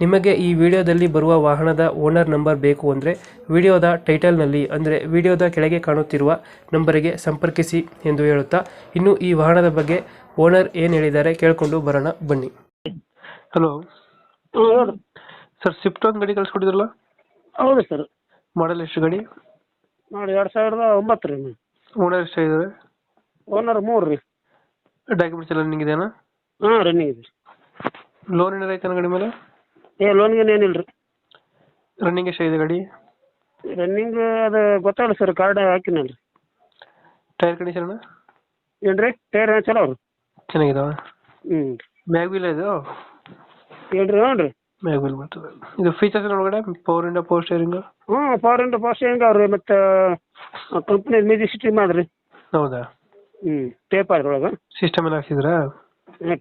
ನಿಮಗೆ ಈ ವಿಡಿಯೋದಲ್ಲಿ ಬರುವ ವಾಹನದ ಓನರ್ ನಂಬರ್ ಬೇಕು ಅಂದರೆ ವಿಡಿಯೋದ ಟೈಟಲ್ನಲ್ಲಿ ಅಂದರೆ ವಿಡಿಯೋದ ಕೆಳಗೆ ಕಾಣುತ್ತಿರುವ ನಂಬರಿಗೆ ಸಂಪರ್ಕಿಸಿ ಎಂದು ಹೇಳುತ್ತಾ ಇನ್ನು ಈ ವಾಹನದ ಬಗ್ಗೆ ಓನರ್ ಏನು ಹೇಳಿದ್ದಾರೆ ಕೇಳಿಕೊಂಡು ಬರೋಣ ಬನ್ನಿ. ಹಲೋ. ಸರ್ ಸ್ವಿಫ್ಟ್ ಒಂದು ಗಾಡಿ ಕಳಿಸ್ಕೊಟ್ಟಿದ್ರಲ್ಲ? ಹೌದು ಸರ್. ಮಾಡಲ್ ಎಷ್ಟು ಗಾಡಿ? ನೋಡಿ ಎರಡು ಸಾವಿರದ ಒಂಬತ್ತು ರೀ. ಓನರ್ ಎಷ್ಟಾಗಿದ್ದಾರೆ ಓನರ್ ಮೂರು ರೀ. ಡಾಕ್ಯುಮೆಂಟ್ಸ್ ಎಲ್ಲ ರನ್ನಿಂಗ್ ಇದೆಯಾ ಹಾಂ ರನ್ನಿಂಗ್ ಇದೆ. ಲೋನ್ ಏನಾರ ಐತೆ ಗಾಡಿ ಮೇಲೆ? ಏ ಲೋನ್ಗೆ ಏನಿಲ್ಲ ರೀ ರನ್ನಿಂಗ್ ಎಷ್ಟಾಗಿದೆ ಗಾಡಿ? ರನ್ನಿಂಗ್ ಅದು ಗೊತ್ತಾಗಲ್ಲ ಸರ್ ಕಾರ್ಡ್ ಹಾಕಿನಲ್ಲ ರೀ ಟೈರ್ ಕಂಡೀಷನ್ ಏನು ರೀ ಟೈರ್ ಚಲೋ ಅವ್ರಿ? ಚೆನ್ನಾಗಿದಾವ? ಹ್ಞೂ ಮ್ಯಾಗ್ ವೀಲ್ ಇದು? ಏನು ರೀ ಹ್ಞೂ ರೀ ಮ್ಯಾಗ್ ವೀಲ್ ಬರ್ತದೆ. ಇದು ಫೀಚರ್ಸ್ ಒಳಗಡೆ ಪವರ್ ಇಂಡ ಪವರ್ ಸ್ಟೇರಿಂಗ್ ಹ್ಞೂ ಪವರ್ ಇಂಟು ಪವರ್ ಸ್ಟೇರಿಂಗ್ ಅವ್ರಿ ಮತ್ತು ಕಂಪ್ನಿ ಮ್ಯೂಸಿಕ್ ಸಿಸ್ಟಮ್ ಮಾಡ್ರಿ ಹೌದಾ? ಹ್ಮ್ ಟೇಪ್ ಆದ್ರೊಳಗ. ಸಿಸ್ಟಮ್ ಎಲ್ಲ ಹಾಕ್ಸಿದ್ರಾ?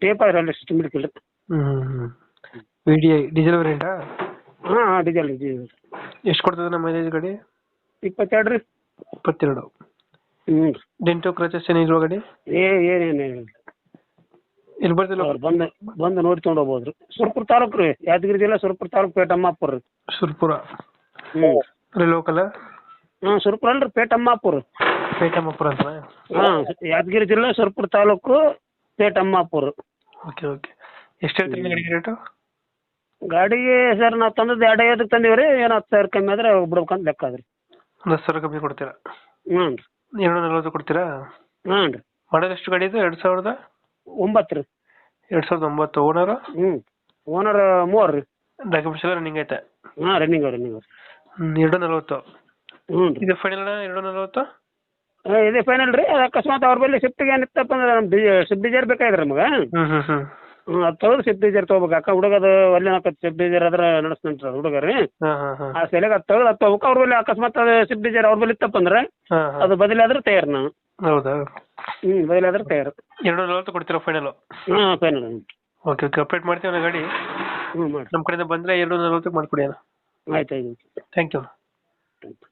ಟೇಪ್ ಅದ್ರ ಸಿಸ್ಟಮ್ ಇಡ್ಕಿಲ್ಲ ಹ್ಮ್ ಹ್ಮ್. ವಿ ಡಿ ಐ ಡೀಸೆಲ್ ವೇರಿಯಂಟಾ ಹಾಂ ಹಾಂ ಡೀಸೆಲ್ ಡೀಸೆಲ್ ಎಷ್ಟು ಕೊಡ್ತದೆ ನಮ್ಮ ಮೈಲೇಜ್ ಗಾಡಿ? ಇಪ್ಪತ್ತೆರಡು ರೀ. ಇಪ್ಪತ್ತೆರಡು. ಹ್ಞೂ ರೀ ಡೆಂಟು ಕ್ರಚಸ್ ಏನಿಲ್ವ ಗಾಡಿ ಏ ಏನೇನು ಇಲ್ಲಿ ಬರ್ತಿಲ್ಲ ಅವ್ರು ಬಂದು ಬಂದು ನೋಡಿ ತೊಗೊಂಡು ಹೋಗ್ಬೋದು ರೀ. ಸುರ್ಪುರ ತಾಲೂಕು ರೀ ಯಾದಗಿರಿ ಜಿಲ್ಲೆ ಸುರ್ಪುರ ತಾಲೂಕು ಪೇಟಮ್ಮಾಪುರ ರೀ. ಸುರ್ಪುರ? ಹ್ಞೂ ಅಲ್ಲಿ ಲೋಕಲ್ ಹ್ಞೂ ಸುರ್ಪುರ ಅಲ್ರಿ ಪೇಟಮ್ಮಾಪುರ ಪೇಟಮ್ಮಪುರ ಅಂತ? ಹಾಂ ಯಾದಗಿರಿ ಜಿಲ್ಲೆ ಸುರ್ಪುರ ತಾಲೂಕು ಪೇಟಮ್ಮಾಪುರ ಓಕೆ ಓಕೆ ಎಷ್ಟು ಹೇಳ್ತೀರಿ ಗಾಡಿಗೆ ರೇಟು ಗಾಡಿಗೆ ಸರ್ ನಾವು ತಂದದ್ದು ಎರಡು ಐವತ್ತಕ್ಕೆ ತಂದೀವಿ ರೀ. ಏನು ಹತ್ತು ಸಾವಿರ ಕಮ್ಮಿ ಆದ್ರೆ ಬಿಡ್ಬೇಕಂತ ಲೆಕ್ಕ ಅದ್ರಿ ಒಂದು ಹತ್ತು ಸಾವಿರ ಕಮ್ಮಿ ಕೊಡ್ತೀರಾ? ಹ್ಞೂ ರೀ. ಎರಡು ನಲ್ವತ್ತು ಕೊಡ್ತೀರಾ? ಹ್ಞೂ ರೀ. ಮಾಡಲ್ ಎಷ್ಟು ಗಾಡಿ ಇದು? ಎರಡು ಸಾವಿರದ? ಒಂಬತ್ತು ರೀ. ಎರಡು ಸಾವಿರದ ಒಂಬತ್ತು. ಓನರ್ ಹ್ಞೂ. ಓನರ್ ಮೂವರು ರೀ. ಡಾಕ್ಯುಮೆಂಟ್ಸ್ ಎಲ್ಲ ರನ್ನಿಂಗ್ ಐತೆ? ಹಾಂ ರನ್ನಿಂಗ್ ರನ್ನಿಂಗ್ ಹ್ಮ್, ಎರಡು ನಲ್ವತ್ತು. ಹ್ಞೂ ರೀ. ಇದು ಫೈನಲ್ ಎರಡು ನಲ್ವತ್ತು? ಆ, ಇದೇ ಫೈನಲ್ ರೀ. ಅದು ಅಕಸ್ಮಾತ್ ಅವ್ರ ಬಳಿ ಶಿಫ್ಟಿಗೆ ಏನಿತ್ತಪ್ಪ ಅಂದ್ರೆ ನಮ್ಮ ಡಿ ಶಿಫ್ಟ್ ಡಿಸೈರ್ ಬೇಕಾಗಿದೆ ನಮಗೆ. ಹ್ಞೂ ಹ್ಞೂ ಹ್ಮ್. ಹ್ಞೂ ಅದು ತಗೋಬೇಕು ಶಿಫ್ಟ್ ಡಿಸೈರ್ ತೊಗೋಬೇಕು. ಅಕ್ಕ ಹುಡುಗದು ಒಲ್ಲೆ ಹಾಕತ್ ಶಿಫ್ಟ್ ಡಿಸೈರ್ ಆದ್ರೆ ನಡೆಸ್ತಾನೆ ಹುಡುಗ ರೀ. ಹಾಂ ಹಾಂ ಹಾಂ. ಆ ಸೆಲೆಗೆ ಅದು ತೊಗೋಬೇಕು. ಅವ್ರ ಬಳಿ ಅಕಸ್ಮಾತ್ ಅದು ಡಿಸೈರ್ ಅವ್ರ ಬಳಿ ಇತ್ತಪ್ಪ ಅಂದ್ರೆ ಹಾಂ ಹಾಂ. ಅದು ಬದಲಾದ್ರೆ ತಯಾರು ನಾವು ಹೌದಾ? ಹ್ಞೂ ಬದಲಾದ್ರೆ ತಯಾರು. ಎರಡು ನಲ್ವತ್ತು ಕೊಡ್ತೀರಾ ಫೈನಲು ಹಾಂ ಫೈನಲ್ ಓಕೆ ಓಕೆ ಅಪ್ಡೇಟ್ ಮಾಡ್ತೀವಿ ಅಣ್ಣ ಗಾಡಿ? ಹ್ಞೂ ಮಾಡಿ ನಮ್ಮ ಕಡೆಯಿಂದ ಬಂದರೆ ಎರಡು ನಲ್ವತ್ತಕ್ಕೆ ಮಾಡಿಕೊಡಿ ಅಣ್ಣ. ಆಯ್ತು ಆಯ್ತು ಥ್ಯಾಂಕ್ ಯು ಥ್ಯಾಂಕ್ ಯು